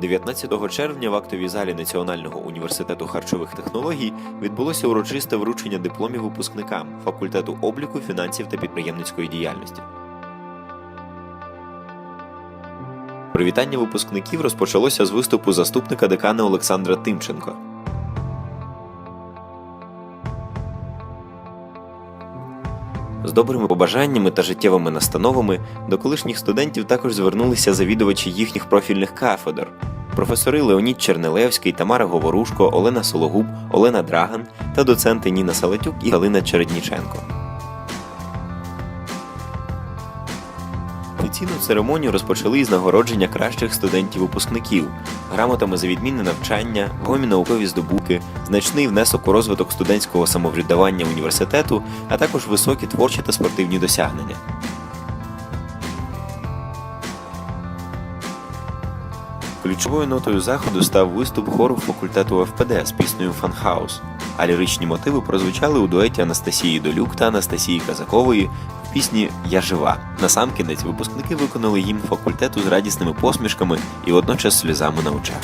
19 червня в актовій залі Національного університету харчових технологій відбулося урочисте вручення дипломів випускникам факультету обліку, фінансів та підприємницької діяльності. Привітання випускників розпочалося з виступу заступника декана Олександра Тимченко. З добрими побажаннями та життєвими настановами до колишніх студентів також звернулися завідувачі їхніх профільних кафедр. Професори Леонід Чернелевський, Тамара Говорушко, Олена Сологуб, Олена Драган та доценти Ніна Салатюк і Галина Чередніченко. Офіційну церемонію розпочали із нагородження кращих студентів-випускників, грамотами за відмінне навчання, вагомі наукові здобутки, значний внесок у розвиток студентського самоврядування університету, а також високі творчі та спортивні досягнення. Ключовою нотою заходу став виступ хору факультету ФПД з піснею Фанхаус, а ліричні мотиви прозвучали у дуеті Анастасії Долюк та Анастасії Казакової пісні Я жива. Насамкінець випускники виконали гімн факультету з радісними посмішками і водночас сльозами на очах.